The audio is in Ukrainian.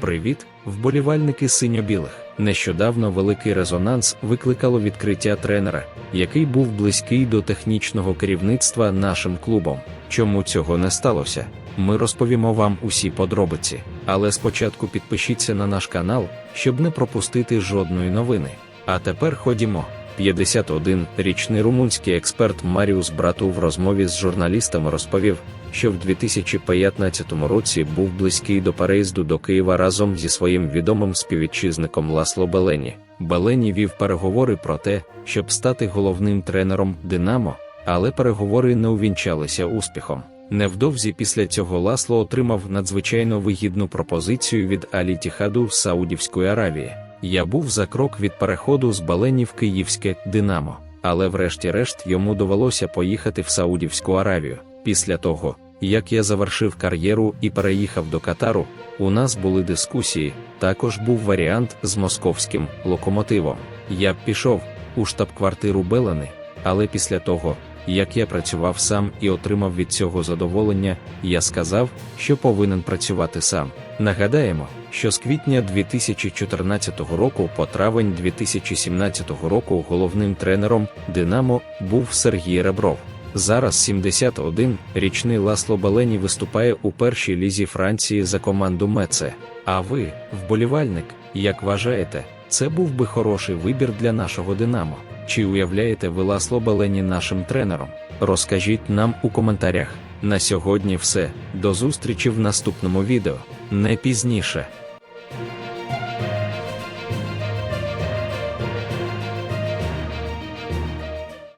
Привіт, вболівальники синьо-білих. Нещодавно великий резонанс викликало відкриття тренера, який був близький до технічного керівництва нашим клубом. Чому цього не сталося? Ми розповімо вам усі подробиці. Але спочатку підпишіться на наш канал, щоб не пропустити жодної новини. А тепер ходімо. 51-річний румунський експерт Маріус Брату в розмові з журналістами розповів, що в 2015 році був близький до переїзду до Києва разом зі своїм відомим співвітчизником Ласло Белені. Белені вів переговори про те, щоб стати головним тренером Динамо, але переговори не увінчалися успіхом. Невдовзі після цього Ласло отримав надзвичайно вигідну пропозицію від Алі Тіхаду з Саудівської Аравії. Я був за крок від переходу з Балені в Київське Динамо, але врешті-решт йому довелося поїхати в Саудівську Аравію. Після того, як я завершив кар'єру і переїхав до Катару, у нас були дискусії. Також був варіант з московським локомотивом. Я б пішов у штаб-квартиру Белени, але після того, як я працював сам і отримав від цього задоволення, я сказав, що повинен працювати сам. Нагадаємо, що з квітня 2014 року по травень 2017 року головним тренером Динамо був Сергій Ребров. Зараз 71-річний Ласло Балені виступає у першій лізі Франції за команду Меце. А ви, вболівальник, як вважаєте, це був би хороший вибір для нашого Динамо? Чи уявляєте ви Ласло Балені нашим тренером? Розкажіть нам у коментарях. На сьогодні все. До зустрічі в наступному відео. Не пізніше.